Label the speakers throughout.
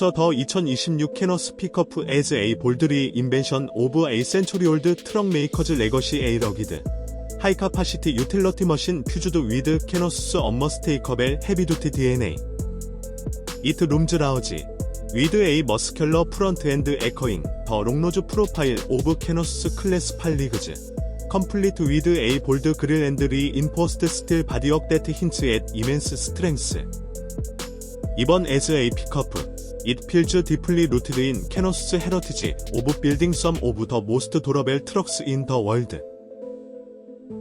Speaker 1: 닥쳐 더 2026 캐너 스피커프 에즈 에이 볼드리 인벤션 오브 에이 센츄리 올드 트럭 메이커즈 레거시 에이 러기드 하이 카파시티 유틸러티 머신 퓨즈드 위드 캐너스 엄머스테이커벨 헤비두티 DNA 이트 룸즈 라우지 위드 에이 머스큘러 프런트엔드 에커잉 더 롱로즈 프로파일 오브 캐너스 클래스 팔리그즈 컴플리트 위드 에이 볼드 그릴 앤드 리 인포스트 스틸 바디업 데트 힌츠 앳 이멘스 스트렝스 이번 에즈 에이 피커프 It feels deeply rooted in Canos's heritage of building some of the most durable trucks in the world.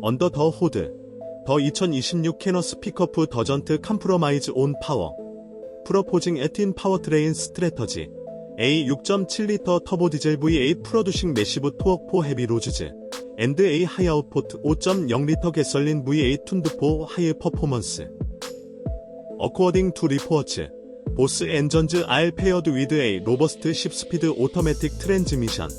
Speaker 1: Under the hood. 더 2026 캐너스 픽업프 더전트 캄프로마이즈 온 파워 프로포징 에틴 파워트레인 스트레터지 A 6.7L 터보 디젤 V8 프로듀싱 메시브 토어 포 헤비 로즈즈 앤드 A 하이 아웃포트 5.0L 개설린 V8 툰드포 하이 퍼포먼스 어코어딩 투 리포어츠 보스 엔전즈 R 페어드 위드 A 로버스트 10스피드 오토매틱 트랜즈미션.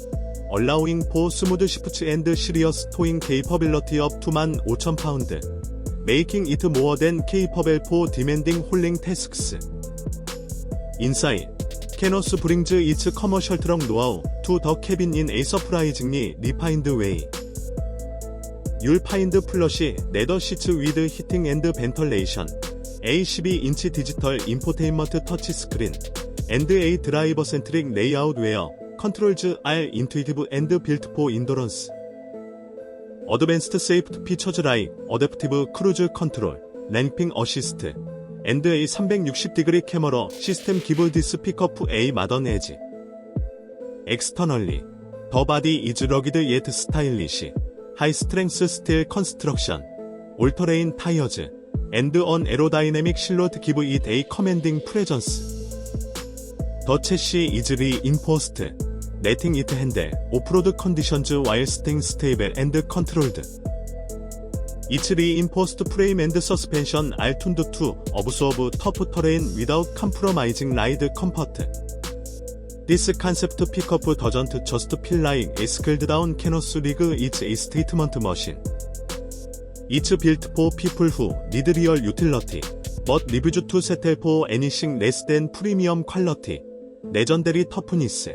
Speaker 1: 얼라우잉 포 스무드 시프츠 앤드 시리어스 토잉 케이퍼빌러티 업 2만 5천 파운드. 메이킹 이트 모어 댄 케이퍼벨 포 디멘딩 홀링 테스크스. 인사이 캐너스 브링즈 이츠 커머셜 트럭 노하우 투 더 캐빈 인 에이 서프라이징리 리파인드 웨이. 율파인드 플러시 네더 시츠 위드 히팅 앤드 벤털레이션. A12인치 디지털 인포테인먼트 터치스크린 NDA 드라이버 센트릭 레이아웃 웨어 컨트롤즈 R 인투이티브 앤드 빌트 포 인도런스, 어드밴스트 세이프트 피처즈 라이 어댑티브 크루즈 컨트롤 랭핑 어시스트 NDA 360 디그리 캐머러 시스템 기브디 스피커프 A 마던 에지. 엑스터널리 더 바디 이즈 러기드 예트 스타일리시 하이 스트렝스 스틸 컨스트럭션 올터레인 타이어즈. and an aerodynamic shield give it a commanding presence. The chassis is reinforced, letting it handle off-road conditions while staying stable and controlled. Its reinforced frame and suspension are tuned to absorb tough terrain without compromising ride comfort. This concept pickup doesn't just feel like a scaled down Canos rig, it's a statement machine. It's built for people who need real utility, but refuse to settle for anything less than premium quality. 레전데리 터프니스